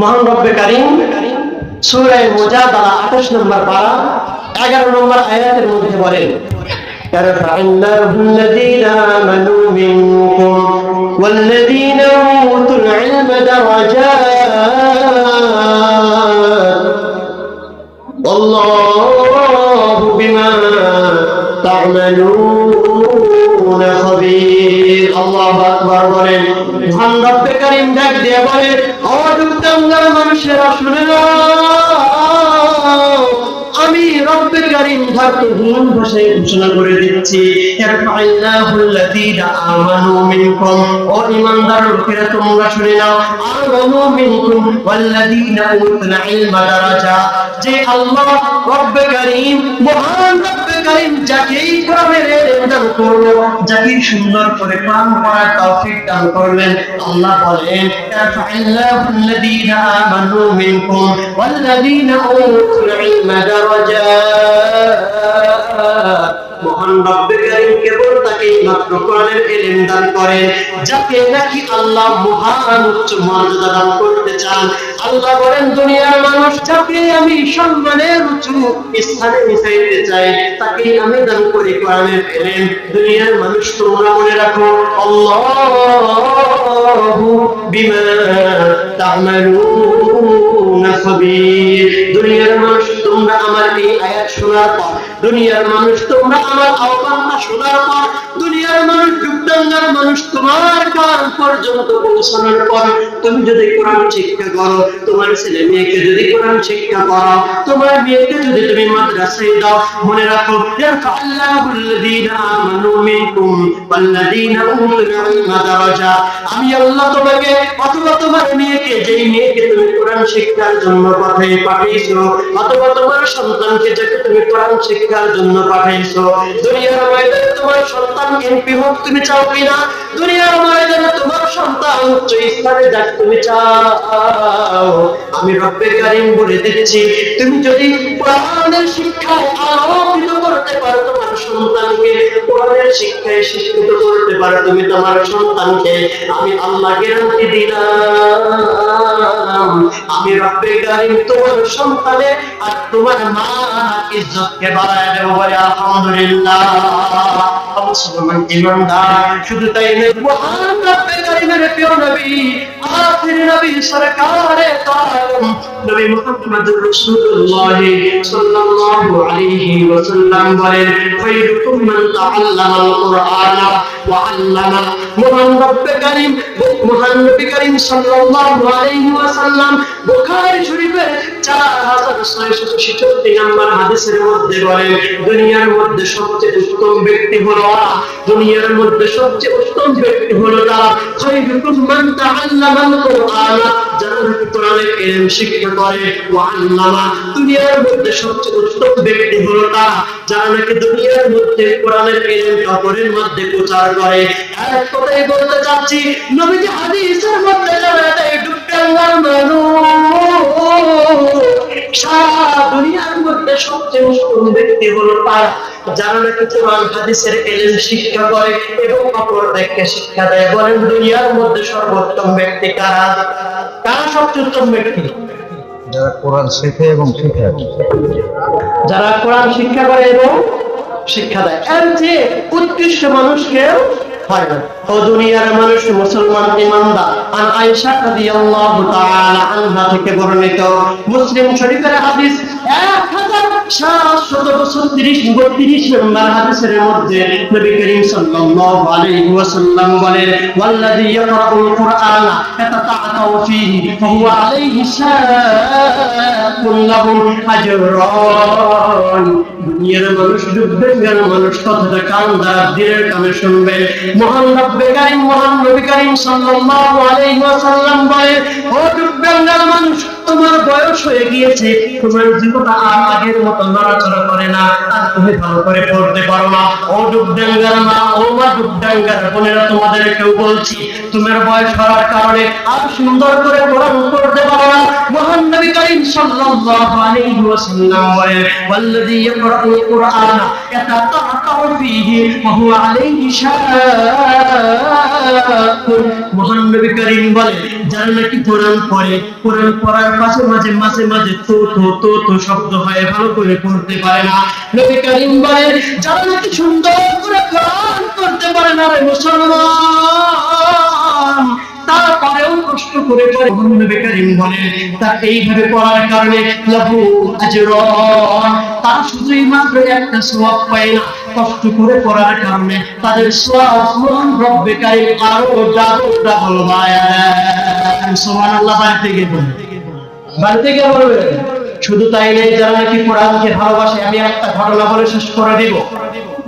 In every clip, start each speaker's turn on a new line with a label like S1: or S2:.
S1: মহান রব্বে কারিম সূরায়ে মুজাদালা 28 নম্বর পারা 11 নম্বর আয়াতের মধ্যে বলেন يرفع الله الذين آمنوا منكم والذين أوتوا العلم درجات والله بما تعملون خبير الله أكبر বলেন মহান রব্বে কারীম ডাক দিয়ে বলেন অযুক্তাঙ্গার মানুষেরা শুনে নাও আমি রব্বে কারীম ধাতুহীন ভাষায় ঘোষণা করে দিচ্ছি ইয়ারফাইল্লাহুল্লাযীনা আমানু মিনকুম ও ঈমানদার লোকেরা তোমরা শুনে নাও আমানু মিনকুম ওয়াল্লাযীনা উতুল ইলমা দারাজা যে আল্লাহ রব্বে কারীম মহান রব্বে কারীম যাকেই কোরআনের ইলম করল যাকে সুন্দর করে কোরআন পড়ার তৌফিক দান করলেন আল্লাহ বলেন ইয়ারফাইল্লাহুল্লাযীনা আমানু মিনকুম ওয়াল্লাযীনা উতুল ইলমা দারাজাত মহান রব্বে কারীম কেবল তাকে মাত্র কোরআনের ইলম দান করেন, যাকে নাকি আল্লাহ মহান উচ্চ মর্যাদা দান করতে চান। আল্লাহ বলেন, দুনিয়ার মানুষ যাকে আমি সম্মানের উঁচু স্থানে মিশাইতে চাই তাকে আমি দান করি কোরআনের ইলম দুনিয়ার মানুষ তোমরা মনে রাখো, আল্লাহু বিমা তা'মালুনা খাবীর। দুনিয়ার মানুষ তোমরা আমার এই আয়াত শোনার পর, দুনিয়ার মানুষ তোমরা আমার আহ্বানটা শোনার পর আমি আল্লাহ তোমাকে অথবা তোমার মেয়েকে, যেই মেয়েকে তুমি কোরআন শিক্ষার জন্য পাঠিয়ে পাঠিয়েছো অথবা তোমার সন্তানকে যাকে তুমি কোরআন শিক্ষার জন্য পাঠিয়েছো দুনিয়ার ময়দানে তোমার সন্তান এমপি হোক তুমি চাও কিনা? দুনিয়ার ময়দানে তোমার সন্তান উচ্চ স্থানে যাক তুমি চাও। আমি রব্বে কারিম বলে দিচ্ছি, তুমি যদি কোরআনের শিক্ষায় আলোকিত করতে পারো তোমার সন্তানকে, কোরআনের শিক্ষায় শিক্ষিত করতে পারো তুমি তোমার সন্তানকে, আমি আল্লাহ গ্যারান্টি দিলাম। আমি রব্বে কারিম তোমার সন্তানে আর তোমার মা ইজ্জতকে বাড়ায় দেব বলে আলহামদুলিল্লাহ। মুসলমান ইমানদার, শুধু তাই নয়, মহান রব্বে কারিমের প্রিয় নবী, আখির নবী সরকারে কারম নবী মুহাম্মদুর রাসূলুল্লাহ সাল্লাল্লাহু আলাইহি ওয়াসাল্লাম বলেন খায়রুকুম মান তাআল্লামাল কুরআন ওয়া আল্লামা মহান রব্বে কারীম মহান নবী কারীম সাল্লাল্লাহু আলাইহি ওয়াসাল্লাম বুখারী শরীফের 4666 নম্বর হাদিসের মধ্যে বলেন দুনিয়ার মধ্যে সবচেয়ে উত্তম ব্যক্তি হলো দুনিয়ার মধ্যে সবচেয়ে উত্তম ব্যক্তি হলো তারা। খায়রুকুম মান তাআল্লামাল কুরআন। যারা কোরআনের ইলম শিক্ষা করে, ওয়া আল্লামা, দুনিয়ার মধ্যে সবচেয়ে উত্তম ব্যক্তি হলো তারা। যারা নাকি দুনিয়ার মধ্যে কোরআনের ইলম অপরের মধ্যে প্রচার করে। এক কথাই বলতে চাচ্ছি, নবীজি হাদিসের মধ্যে জানা দেয় ডুবডাঙ্গার মানুষ। সারা দুনিয়ার মধ্যে সবচেয়ে উত্তম ব্যক্তি হলো তারা যারা নাকি কোরআন হাদিসের শিক্ষা করে এবং অপরদেরকে শিক্ষা দেয়। বলেন দুনিয়ার মধ্যে সর্বোত্তম ব্যক্তি কারা? কারা সবচেয়ে উত্তম ব্যক্তি?
S2: যারা কোরআন শেখে এবং শেখায়
S1: যারা কোরআন শিক্ষা করে এবং শিক্ষা দেয়। এর চেয়ে উৎকৃষ্ট মানুষ কেউ হয় না। ও দুনিয়ার মানুষ মুসলমান ইমানদার। আন আয়েশা রাদিয়াল্লাহু তাআলা আনহা থেকে বর্ণিত মুসলিম শরীফের হাদিস 1730 32 নম্বর হাদিসের মধ্যে নবী করিম সাল্লাল্লাহু আলাইহি ওয়াসাল্লাম বলেন, ওয়াল্লাযী ইয়াকরাউল কুরআন ইয়াতাতাআতাউ ফীহি ফাহুয়া আলাইহি শাকুন লাহু আজরান। দুনিয়ার মানুষ ডুববেঙ্গার মানুষ, কথাটা কান দ্বারা দিনের কানে শুনবে। মহান রব্বে মহান নবী কারিম সাল্লাল্লাহু আলাইহি ওয়াসাল্লাম বলেন ও দুর্বল মানুষ তোমার বয়স হয়ে গিয়েছে, তোমার জীবনটা আর আগের মতো নড়াচড়া করে না। আর তুমি ভালো করে পড়তে পারো না। ও ডুবডাঙ্গার মা, ও মা ডুবডাঙ্গার বোনেরা তোমাদের কেউ বলছি, তোমার বয়স হওয়ার কারণে আর সুন্দর করে কোরআন পড়তে পারো না। মহান নবী করিম সাল্লাল্লাহু আলাইহি ওয়াসাল্লাম বলেন, ওয়াল্লাযী ইয়াকরাউ কুরআনা ইয়াতাতাআতাউ ফীহি ওয়া হুয়া আলাইহি শাকুন মহান নবী করিম বলেন, যারা নাকি কোরআন পড়ে, কোরআন পড়ার পাশে মাঝে মাঝে মাঝে তো তো তো তো শব্দ হয়, ভালো করে পড়তে পারে না। নবী করিম বলেন, যারা নাকি সুন্দর করে কোরআন করতে পারে না রে মুসলমান তারপরেও কষ্ট করে পড়ে নবী করিম বলেন এইভাবে পড়ার কারণে তার মাত্র একটা সওয়াব পায় না, কষ্ট করে পড়ার কারণে তাদের সওয়াব মহান রব্বে কারিম আরও ডাবল ডাবল বাড়ায় সুবহানাল্লাহ, বাড়িতে গিয়ে বাড়িতে গিয়ে বলবে, শুধু তাই নেই যারা নাকি কোরআনকে ভালোবাসে, আমি একটা ঘটনা বলে শেষ করে দিব।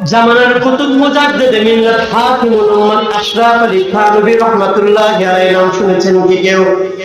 S1: জামানার কুতুব মুজাদ্দিদ মিল্লাত হাকিমুল উম্মাত আশরাফ আলী থানভী রাহমাতুল্লাহি আলাইহি নাম শুনেছেন কি কেউ?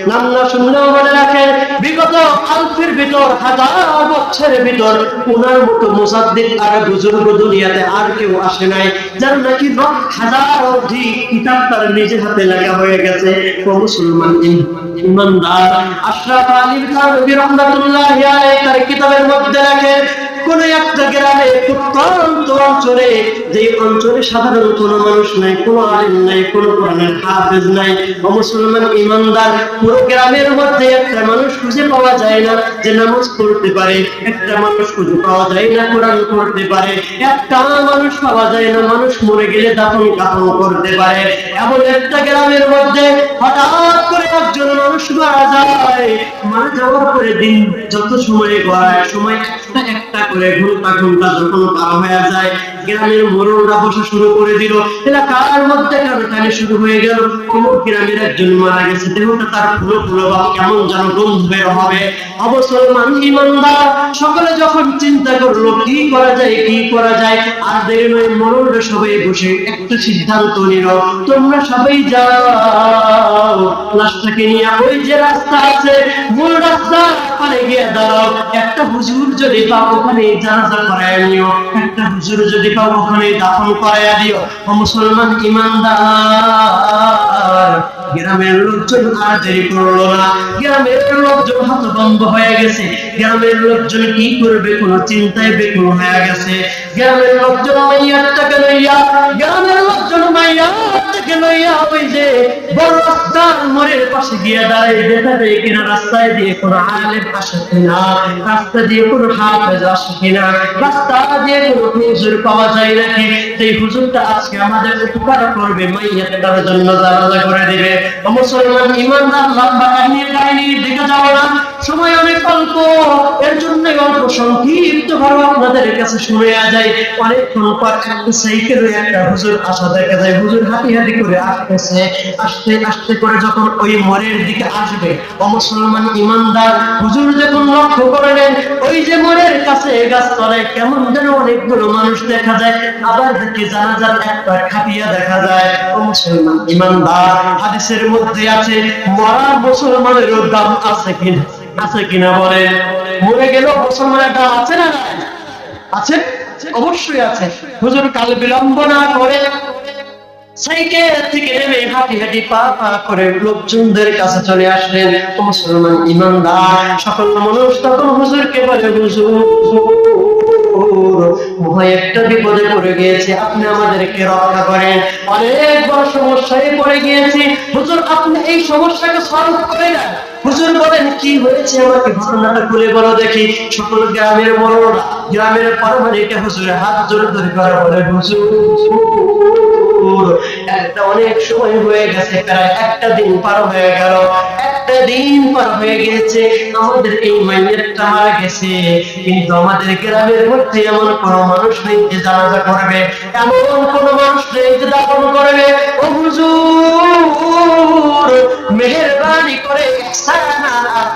S1: নাম না শুনলেও মনে রাখেন বিগত আলফের ভিতর, হাজার বছরের ভিতর ওনার মতো মুজাদ্দিদ আর বুজুর্গ দুনিয়াতে আর কেউ আসে নাই, যার নাকি হাজার অধিক কিতাব তার নিজের হাতে লেখা হয়ে গেছে। ও মুসলমান ইম- ইমানদার। আশরাফ আলী থানভী রাহমাতুল্লাহি আলাইহি তার কিতাবের মধ্যে লেখেন কোন একটা গ্রামে প্রত্যন্ত অঞ্চলে যে অঞ্চলে সাধারণ কোনো মানুষ নাই, কোনো আলিম নাই, কোনো কোরআনের হাফেজ নাই মুসলমান ইমানদার, পুরো গ্রামের মধ্যে একটা মানুষ খুঁজে পাওয়া যায় না যে নামাজ পড়তে পারে, একটা মানুষ খুঁজে পাওয়া যায় না কোরআন পড়তে পারে, একটা মানুষ পাওয়া যায় না মানুষ মরে গেলে দাফন কাফন করতে পারে। এমন একটা গ্রামের মধ্যে হঠাৎ করে একজন মানুষ মারা যায়, মারা যাওয়ার পরে দিন যত সময় গড়ায়, সময় একটা একটা ঘণ্টা ঘণ্টা যখন পার হয়ে যায়, গ্রামের মরণরা বসা শুরু করে দিল। এলাকার মধ্যে কানাকানি শুরু হয়ে গেল। অমুক গ্রামের একজন মারা গেছে। দেহটা তার ফুলো ফুলো বা কেমন যেন গন্ধ বের হবে। অবসলমান ইমানদার, সকলে যখন চিন্তা করল, কি করা যায়, কি করা যায়? আর দেরি নয় মরণরা সবাই বসে একটা সিদ্ধান্ত নিল, তোমরা সবাই যাও। লাশটাকে নিয়ে ওই যে রাস্তা আছে, মূল রাস্তা, ওখানে গিয়ে দাঁড়াও। একটা হুজুর যদি পাও, ওখানে জানাজা করায় নিও। একটা হুজুর যদি পাও, ওখানে দাফন করায় দিও। মুসলমান ইমানদার। গ্রামের লোকজন আর দেরি করল না। গ্রামের লোকজন হতভম্ব হয়ে গেছে। গ্রামের লোকজন কি করবে কোন চিন্তায় বেকুল হয়ে গেছে। গ্রামের লোকজন মাইয়ারটাকে লইয়া গ্রামের মাইয়ারটাকে লইয়া ওই যে বড় রাস্তার মোড়ের পাশে গিয়ে দাঁড়ায়, দেখা কিনা রাস্তায় দিয়ে কোন আলেম আসে কিনা, রাস্তা দিয়ে কোন হাফেজ আসে কিনা, রাস্তা দিয়ে কোন হুজুর পাওয়া যায় নাকি? সেই হুজুরটা আজকে আমাদের উপকার করবে মাইয়াটার জন্য জানাজা করে দিবে। মুসলমান ইমানদার, লম্বা কাহিনী কাহিনী দেখে যাও না। সময় অনেক অল্প, এর জন্য অল্প সংক্ষিপ্ত ভাবে আপনাদের কাছে শুনে যায় অনেকক্ষণ পর একটা সাইকেলে একটা হুজুর আসা দেখা যায়। হুজুর হাঁটি হাঁটি করে আসতেছে, আস্তে আস্তে করে যখন ওই মরের দিকে আসবে ইমানদার হুজুর যখন লক্ষ্য করলেন, ওই যে মরের কাছে গাছতলায় কেমন যেন অনেকগুলো মানুষ দেখা যায়, আবার জানাজার দেখা যায় ও মুসলমান ইমানদার, হাদিসের মধ্যে আছে, মরা মুসলমানেরও দাম আছে কিনা আছে কিনা বলেন মরে গেল মুসলমানের দাম আছে না আছে? অবশ্যই আছে। হুজুর কাল বিলম্ব না করে সকল বিপদে পড়ে গিয়েছে, আপনি আমাদেরকে রক্ষা করেন। অনেক বড় সমস্যায় পড়ে গিয়েছি। হুজুর, আপনি এই সমস্যাকে সলভ করে হুজুর বলেন, কি হয়েছে আমাকে ঘটনাটা খুলে বলো দেখি। সকল গ্রামের গ্রামের হুজুরের হাত জোরে ধরে করে বলে, হুজুর একটা অনেক সময় হয়ে গেছে, প্রায় একটা দিন পার হয়ে গেল। একটা দিন পার হয়ে গেছে আমাদের এই মাইয়েরটা মারা গেছে। কিন্তু আমাদের গ্রামের মধ্যে এমন কোন মানুষ নেই যে জানাজা করবে, এমন কোন মানুষ নেই যে দাফন করবে। ও হুজুর, মেহেরবানি করে আর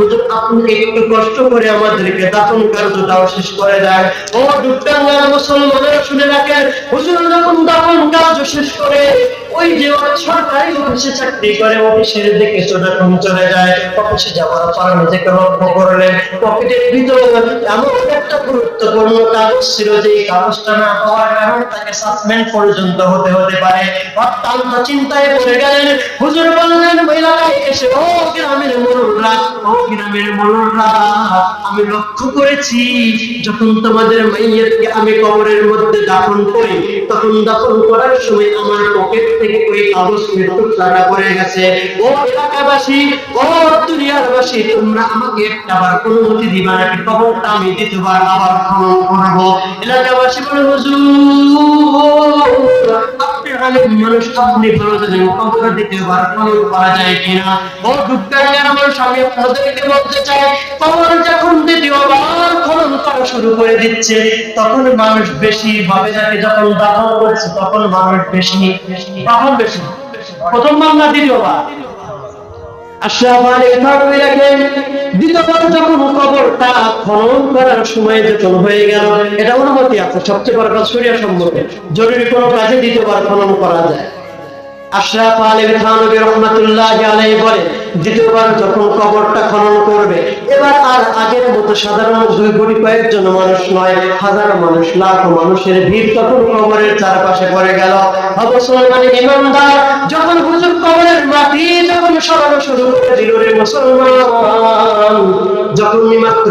S1: হুজুর, আপনি একটু কষ্ট করে আমাদেরকে দাফন কার্যটাও শেষ করে দেন? ও দুটাঙ্গার মুসলমানেরা শুনে রাখেন, হুজুর যখন দাফন কার্য শেষ করে ওই অফিসে চাকরি করে, অফিসের দিকে যখন চলে যায়, অফিসে যাওয়ার পর নিজেকে লক্ষ্য করলেন পকেটের ভিতরে এমন একটা গুরুত্বপূর্ণ কাগজ ছিল যে কাগজটা না কারণে তাকে সাসপেন্ড পর্যন্ত হতে হতে পারে। অত্যন্ত চিন্তায় পড়ে গেলেন, হুজুর বললেন এসে, ও গ্রামের ও গ্রামের আমি লক্ষ্য করেছি, যখন তোমাদের মাইয়েরকে আমি কবরের মধ্যে দাফন করি, তখন দাফন করার সময় আমার পকেট থেকে ওই করে টুকরাটা পড়ে গেছে। ও এলাকাবাসী, ও দুনিয়ারবাসী, তোমরা আমাকে একটা বার অনুমতি দিবা, নাকি আমি আবার খনন এলাকাবাসী বলে, হুজুর আপনি দিতে করা যায় কিনা। ও আমার স্বামী আপনাদেরকে বলতে চাই যখন দ্বিতীয়বার খনন করা শুরু করে দিচ্ছে, তখন মানুষ বেশি ভাবে যাকে যখন দাফন করেছে, তখন মানুষ বেশি, তখন বেশি। প্রথমবার না দ্বিতীয়বার আশরাফ আলী থাকবে রাখেন দ্বিতীয়বার করার সময় হয়ে গেল, এটা সবচেয়ে বড় জরুরি কোনো কাজে দ্বিতীয়বার করা যায়। আশরাফ বলে দ্বিতীয়বার যখন কবরটা খনন করবে, এবার আর আগের মতো সাধারণ দুই কোটি কয়েকজন মানুষ নয়, হাজার মানুষ, লাখ মানুষের ভিড় তখন কবরের চারপাশে পড়ে গেল। অবসলমান ইমানদার যখন হুজুর কবরের মাটি যখন সরানো শুরু করে দিল রে মুসলমান যখন মাত্র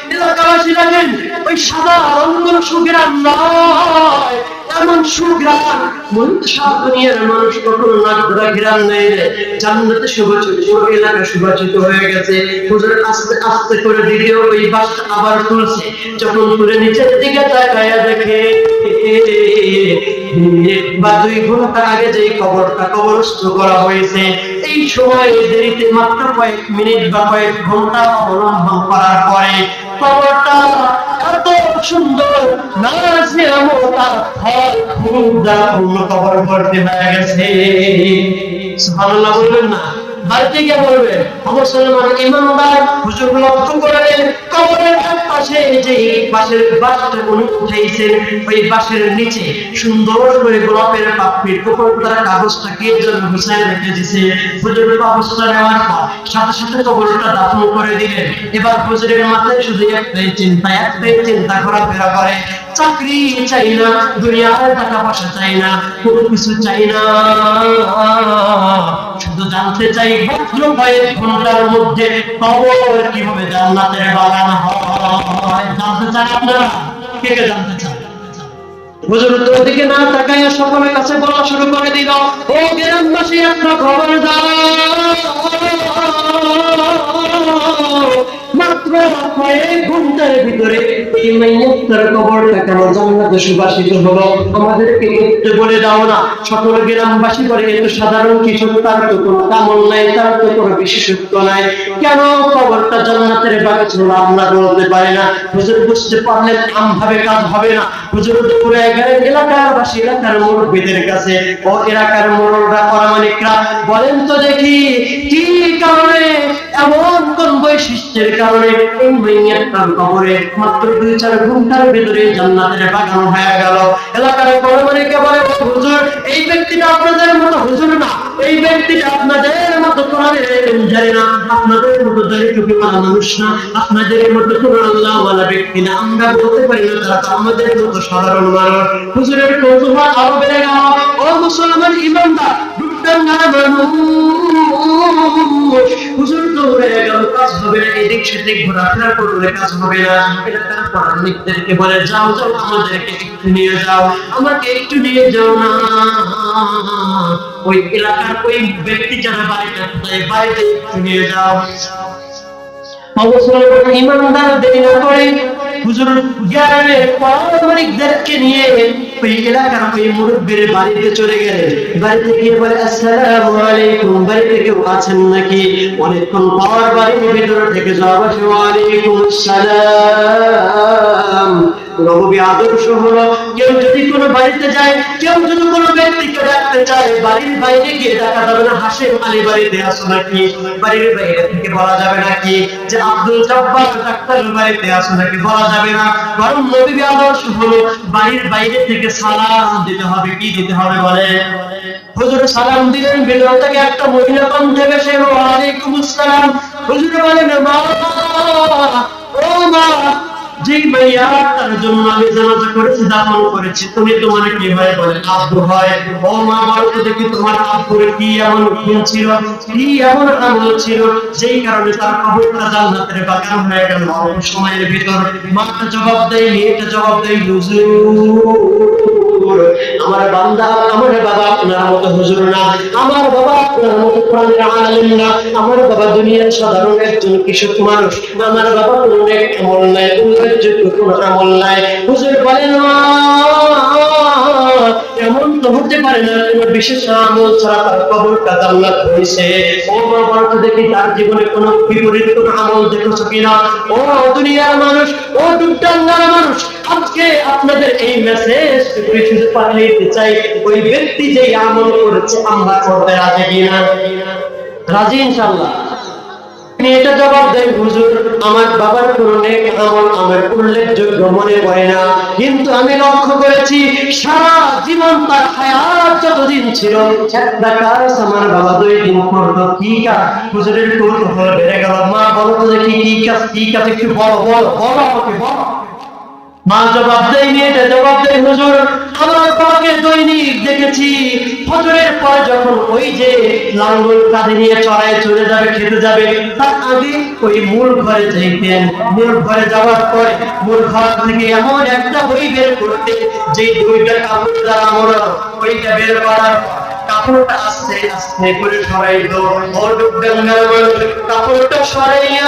S1: এলাকাবাসী দেখেন ওই সাধারণ কোন সুগ্রাম নয়, এমন সুগ্রাম দুই ঘণ্টা আগে যে কবরটা কবরস্থ করা হয়েছে, এই সময় দেরিতে মাত্র কয়েক মিনিট বা কয়েক ঘণ্টা অবলম্বন করার পরে কবরটা এত সুন্দর। নাজিয়ামতা ফল ফুল দ্বারা পূর্ণ কবর ভর্তি হয়ে গেছে। সুবহানাল্লাহ বললেন না। বাড়িতে গিয়ে বলবে হুজুর লক্ষ্য করলেন কবরের পাশে যে উনি উঠাইছেন ওই নিচে সুন্দর করে গোলাপের কাগজটা কে জন্য গুছাই রেখে দিছে। হুজুর কাগজটা নেওয়ার পর সাথে সাথে কবরটা দাফন করে দিলেন। এবার হুজুরের মাথায় শুধু একটাই চিন্তা একটাই চিন্তা ঘোরাফেরা করে। চাকরি চাই না, দুনিয়ার টাকা পয়সা চাই না, কোনো কিছু চাই না। শুধু জানতে চাই মাত্র কয়েক ঘণ্টার মধ্যে কবর কীভাবে জান্নাতের বাগান হয়। জানতে চান আপনারা? কে কে জানতে চান? হুজুর তো না তাকাইয়া সকলের কাছে বলা শুরু করে দিল, ও গ্রামবাসী একটা খবর দাও। মাত্র কয়েক ঘণ্টার ভিতরে কবরটা কেন জান্নাতে সুবাসিত হলো? আমাদেরকে বলে দাও না, সকল গ্রামবাসী করে এত সাধারণ তার তো কোনো কামল নাই, তার তো কোনো বিশেষত্ব নাই। কেন কবরটা জান্নাতের আমরা বলতে পারি না। হুজুর বুঝতে পারলেন আম ভাবে কাজ হবে না। হুজুর এলাকার বাসী, এলাকার মুরব্বীদের কাছে। ও এলাকার মোড়লরা পরামানিকরা বলেন তো দেখি কি বৈশিষ্ট্যের কারণে এই মাইয়াটার কবরে মাত্র দুই চার ঘণ্টার ভিতরে জান্নাতের বাগান হয়ে গেল। এলাকার পরামানিককে বলে, হুজুর, এই ব্যক্তিটা আপনাদের মতো হুজুর না। এই ব্যক্তিটা আপনাদের মতো কোরআনের ইলম জানে না। আপনাদের মতো দাড়ি টুপি মানুষ না। আপনাদের মতো কোন আল্লাহ ওয়ালা ব্যক্তি না। আমরা বলতে পারি না তারা আমাদের মতো সাধারণ মানুষ। হুজুরের কৌতূহল আরও বেড়ে গেল। ও মুসলমান ইমানদার হুজুর তো গেল কাজ হবে না, এদিক সেদিক ঘোরাফেরা করলে কাজ হবে না। এলাকার পড়ালিকদেরকে বলে, যাও যাও, আমাদেরকে একটু নিয়ে যাও, আমাকে একটু নিয়ে যাও না। ওই এলাকার ওই ব্যক্তি যারা বাড়িটা বাড়িতে একটু নিয়ে যাও। অবসর ইমানদার দেরি না করে হুজুর গ্রামের পারমাণিকদেরকে নিয়ে ওই এলাকার ওই মুরব্বীর বাড়িতে চলে গেলেন বাড়িতে গিয়ে বলে, আসসালামু আলাইকুম। বাড়িতে কেউ আছেন নাকি? অনেকক্ষণ পর বাড়ির ভিতরে থেকে জবাব ওয়ালাইকুম আসসালাম। নবী আদর্শ হলো কেউ যদি কোনো বাড়িতে যায়, কেউ যদি কোনো ব্যক্তিকে ডাকতে চায়, বাড়ির বাইরে গিয়ে ডাকা যাবে না হাসেম আলী বাড়িতে আসো নাকি? বাড়ির বাইরে থেকে বলা যাবে নাকি যে আব্দুল জব্বার ডাক্তার বাড়িতে আসো নাকি? বলা যাবে না। বরং নবী আদর্শ হলো বাড়ির বাইরে থেকে সালাম দিতে হবে। কি দিতে হবে বলে? হুজুর সালাম দিলেন ভেতর থেকে একটা মহিলা কণ্ঠে বেসে ওয়ালাইকুম আসসালাম। হুজুর বলেন, মা, ও মা কি এমন ছিল? কি কারণে তার সময়ের ভিতর জবাব দেয় মেয়েটা জবাব দেয় আমার বান্দা আমার বাবা আপনার মতো হুজুর না। আমার বাবা আপনার মতো কোরআনের আলেম না। আমার বাবা দুনিয়ার সাধারণ একজন কৃষক মানুষ। আমার বাবা কোনো এক আমল নাই উল্লেখযোগ্য আমল নাই। হুজুর বলেন "মা, এমন তো হতে পারে না বিশেষ আমল ছাড়া তার কবরটা জান্নাত হয়েছে ও দেখি তার জীবনে বিপরীত আমল কিনা? ও দুনিয়ার মানুষ, ও ডুবডাঙ্গার মানুষ, আজকে আপনাদের এই মেসেজ শুধু পাঠিয়ে দিতে চাই, ওই ব্যক্তি যে আমল করেছে আমরা করতে রাজি কিনা? রাজি ইনশাল্লাহ তিনি এটা জবাব হুজুর, আমার বাবার কোনো নেক আমল আমার উল্লেখযোগ্য মনে পড়ে না। কিন্তু আমি লক্ষ্য করেছি, সারা জীবন তার হায়াত যতদিন ছিল একটা আমার বাবা দুই দিন করতো কি কাজ? হুজুরের কৌতূহল বেড়ে গেল। মা, বলো তো দেখি কি কাজ কি কাজ? একটু বলো বলো বলো আমাকে, বলো। মা জবাব দেয় মেয়েটা জবাব দেয় হুজুর। আমার বাবাকে দৈনিক দেখেছি, ফজরের পর যখন ওই যে লাঙ্গল কাঁধে নিয়ে চড়ায় চলে যাবে, খেতে যাবে, তার আগে ওই মূল ঘরে যাইতেন। মূল ঘরে যাওয়ার পরে মূল ঘর থেকে এমন একটা বই বের করতে যে দুইটা কাপড় দ্বারা আমরা ওইটা বের করার কাপড়টা আস্তে আস্তে করে সরাইতো ও ডুবডাঙ্গার মানুষ কাপড়টা সরাইয়া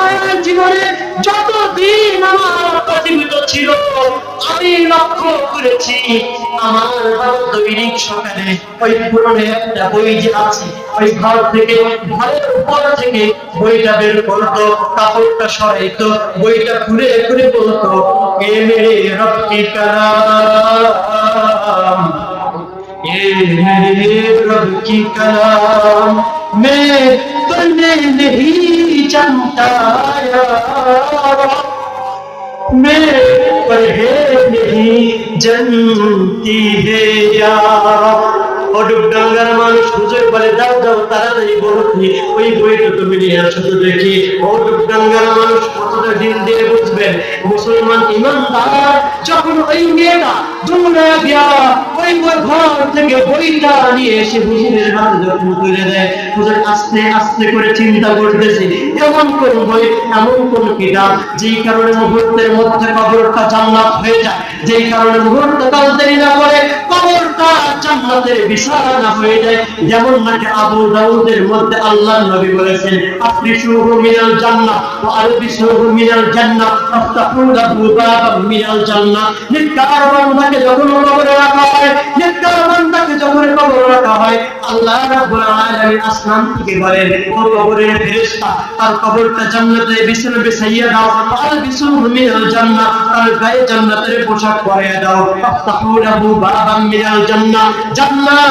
S1: আমার জীবনে যতদিন আমার অতিবিত ছিল, আমি লক্ষ্য করেছি, আমার সকালে ওই পুরনো একটা বই যে আছে, ওই ঘর থেকে, ঘরের উপর থেকে বইটা বের করতো কাপড়টা সরাইতো বইটা ঘুরে ঘুরে বলতো এ মেরে মে তনে जानता मेरे पर नहीं जनती है यार। ও ডুবডাঙ্গার মানুষ হুজুর বলে, দাও দাও, তাড়াতাড়ি বলছি ওই বইটা তুমি নিয়ে আসো তো দেখি। ও ডুবডাঙ্গার মানুষ কতটা দিন দিয়ে বুঝবেন? মুসলমান ইমানদার, যখন ওই মেয়েটা দৌড়া দিয়া ওই ঘর থেকে বইটা নিয়ে এসে হাতে যখন তুলে দেয়, হুজুর আস্তে আস্তে করে চিন্তা করতেছে, এমন কোন বই, এমন কোন কিতাব, যেই কারণে মুহূর্তের মধ্যে কবরটা জান্নাত হয়ে যায়, যেই কারণে মুহূর্ত কাল দেরি না করে কবরটা জান্নাতের বিছানা হয়ে যায়। যেমন নাকি আবু দাউদের মধ্যে আল্লাহ নবী বলেছেন আফরিশুহু মিনাল জান্নাহ ওয়া আলবিসুহু মিনাল জান্নাহ আফতাহু লাহু বাবাম মিনাল জান্নাহ। নেককার বান্দাকে যখন কবরে রাখা হয় নেককার বান্দাকে যখন কবরে রাখা হয়, আল্লাহ রাব্বুল আলামিন আসমান থেকে বলেন, ও কবরের ফেরেশতা, তার কবরটা জান্নাতে বিছানা বিছাইয়া দাও আলবিসুহু মিনাল জান্নাহ, তার গায়ে জান্নাতের পোশাক পরিয়ে দাও। আফতাহু লাহু বাবাম মিনাল জান্নাহ, জান্নাত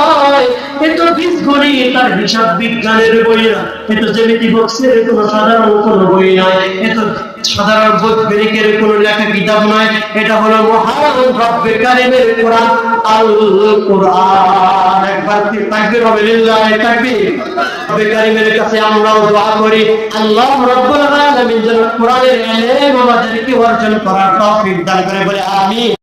S1: এত গণিত আর হিসাব বিজ্ঞানের বই না এ জ্যামিতি বক্সের কোনো সাধারণ কোনো বই নয় এ তো সাধারণ বৈজ্ঞানিকের কোনো লেখা কিতাব নয় এটা হলো মহান রব্বে কারিমের কোরআন আল কোরআন একবার কি তাকবীর হবে? লিল্লাহি তাকবীর। রব্বে কারিমের কাছে আমরাও দোয়া করি, আল্লাহ রব্বুল আলামিন যেন কোরআনের ইলম আমাদেরকে অর্জন করার তৌফিক দান করে, বলে আমিন।